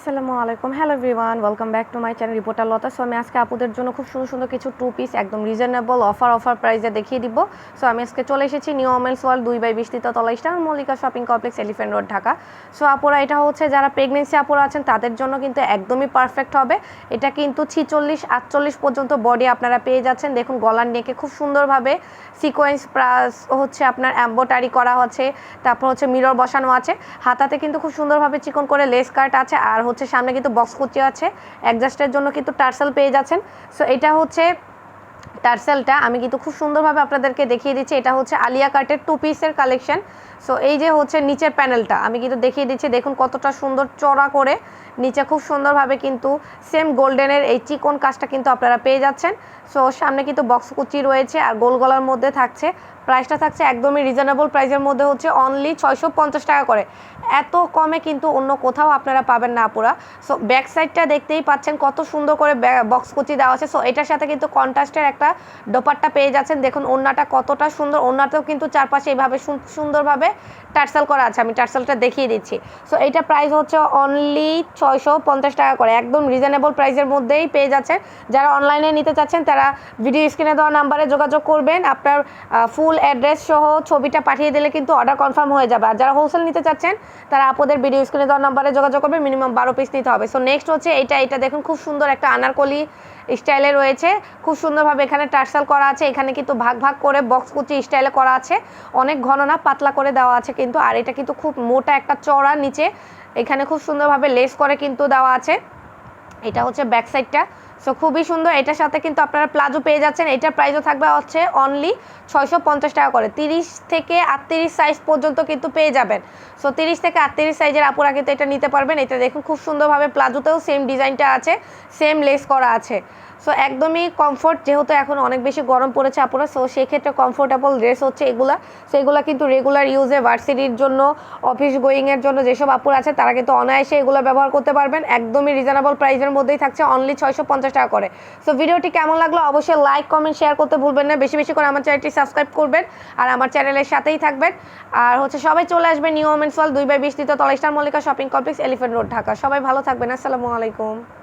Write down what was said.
আসসালামু আলাইকুম। Hello everyone welcome back to my channel reporter Lata so আমি আজকে আপুদের জন্য খুব সুন্দর সুন্দর কিছু টু পিস একদম রিজনেবল অফার অফার প্রাইসে দেখিয়ে দিব। সো আমি আজকে চলে এসেছি নিউ ওমেন্স ওয়ার্ল্ড দুই বাই বিশ তলা Eastern Mallika shopping complex elephant road Dhaka. So আপুরা, এটা হচ্ছে যারা প্রেগনেন্সি আপুরা আছেন, তাদের জন্য কিন্তু একদমই পারফেক্ট হবে। এটা কিন্তু ছিচল্লিশ, আটচল্লিশ পর্যন্ত বডি আপনারা পেয়ে যাচ্ছেন। দেখুন, গলার নেকে খুব সুন্দরভাবে সিকোয়েন্স প্লাস হচ্ছে আপনার অ্যাম্বোটারি করা হচ্ছে তারপর হচ্ছে মিরর বসানো আছে। হাতাতে কিন্তু খুব সুন্দরভাবে চিকন করে লেস কাট আছে। আর হচ্ছে সামনে কিন্তু বক্স কুচি আছে অ্যাডজাস্টের জন্য কিন্তু টার্সেল পেয়ে যাচ্ছেন। সো এটা হচ্ছে টার্সেলটা আমি কিন্তু খুব সুন্দরভাবে আপনাদেরকে দেখিয়ে দিচ্ছি, এটা হচ্ছে আলিয়া কাটের টু পিসের কালেকশন সো এই যে হচ্ছে নিচের প্যানেলটা আমি কিন্তু দেখিয়ে দিচ্ছি, দেখুন কতটা সুন্দর চড়া করে। নিচে খুব সুন্দরভাবে কিন্তু সেম গোল্ডেনের এই চিকন কাজটা কিন্তু আপনারা পেয়ে যাচ্ছেন। সো সামনে কিন্তু বক্স কুচি রয়েছে আর গোল গলার মধ্যে থাকছে। প্রাইসটা থাকছে একদমই রিজনেবল প্রাইসের মধ্যে হচ্ছে অনলি ছয়শো পঞ্চাশ টাকা করে। এত কমে কিন্তু অন্য কোথাও আপনারা পাবেন না আপুরা। সো ব্যাক সাইডটা দেখতেই পাচ্ছেন কত সুন্দর করে বক্স কুচি দেওয়া আছে। সো এটার সাথে কিন্তু কন্ট্রাস্টের একটা দোপাট্টা পেয়ে যাচ্ছেন। দেখুন ওড়নাটা কতটা সুন্দর। ওড়নাতেও কিন্তু চারপাশে এইভাবে সুন- সুন্দরভাবে টার্সেল করা আছে। আমি টার্সেলটা দেখিয়ে দিচ্ছি। সো এইটা প্রাইস হচ্ছে অনলি ছয়শো পঞ্চাশ টাকা করে। একদম রিজনেবল প্রাইসের মধ্যেই পেয়ে যাচ্ছেন। যারা অনলাইনে নিতে চাচ্ছেন, তারা ভিডিও স্ক্রিনে দেওয়া নাম্বারে যোগাযোগ করবেন। আপনার ফুল অ্যাড্রেস সহ ছবিটা পাঠিয়ে দিলে কিন্তু অর্ডার কনফার্ম হয়ে যাবে। আর যারা হোলসেল নিতে চাচ্ছেন, তারা আপনাদের ভিডিও স্ক্রিনে দেওয়া নাম্বারে যোগাযোগ করবে মিনিমাম বারো পিস নিতে হবে। সো নেক্সট হচ্ছে এটা এটা দেখুন, খুব সুন্দর একটা আনারকলি স্টাইলে রয়েছে। খুব সুন্দরভাবে এখানে টার্সাল করা আছে। এখানে কিন্তু ভাগ ভাগ করে বক্স কুচি স্টাইলে করা আছে। অনেক ঘন না, পাতলা করে দেওয়া আছে কিন্তু। আর এটা কিন্তু খুব মোটা একটা চড়া নিচে। এখানে খুব সুন্দরভাবে লেস করে কিন্তু দেওয়া আছে। এটা হচ্ছে ব্যাক সাইডটা সো খুবই সুন্দর। এটার সাথে কিন্তু আপনারা প্লাজো পেয়ে যাচ্ছেন। এটার প্রাইসও থাকবে হচ্ছে অনলি ছয়শো পঞ্চাশ টাকা করে। তিরিশ থেকে আটত্রিশ সাইজ পর্যন্ত কিন্তু পেয়ে যাবেন। সো তিরিশ থেকে আটত্রিশ সাইজের আপুরা কিন্তু এটা নিতে পারবেন। এটা দেখুন খুব সুন্দরভাবে প্লাজোতেও সেম ডিজাইনটা আছে সেম লেস করা আছে। সো একদমই কমফোর্ট যেহেতু এখন অনেক বেশি গরম পড়েছে আপুরা সো সেক্ষেত্রে কমফোর্টেবল ড্রেস হচ্ছে এগুলা। সো এগুলা কিন্তু রেগুলার ইউজে ভার্সিটির জন্য অফিস গোয়িংয়ের জন্য যেসব আপুর আছে, তারা কিন্তু অনায়াসে এগুলো ব্যবহার করতে পারবেন। একদমই রিজনেবল প্রাইসের মধ্যেই থাকছে অনলি ছয়শো পঞ্চাশ টাকা করে। সো ভিডিওটি কেমন লাগল অবশ্যই লাইক কমেন্ট শেয়ার করতে ভুলবেন না। বেশি বেশি করে আমার চ্যানেলটি সাবস্ক্রাইব করবেন আর আমার চ্যানেলের সাথেই থাকবেন। আর হচ্ছে সবাই চলে আসবেন নিউ ওমেন্স ওয়াল দুই বাই বিশ তলাইস্টার তলা Mallika shopping complex elephant road Dhaka. সবাই ভালো থাকবেন। আসসালামু আলাইকুম।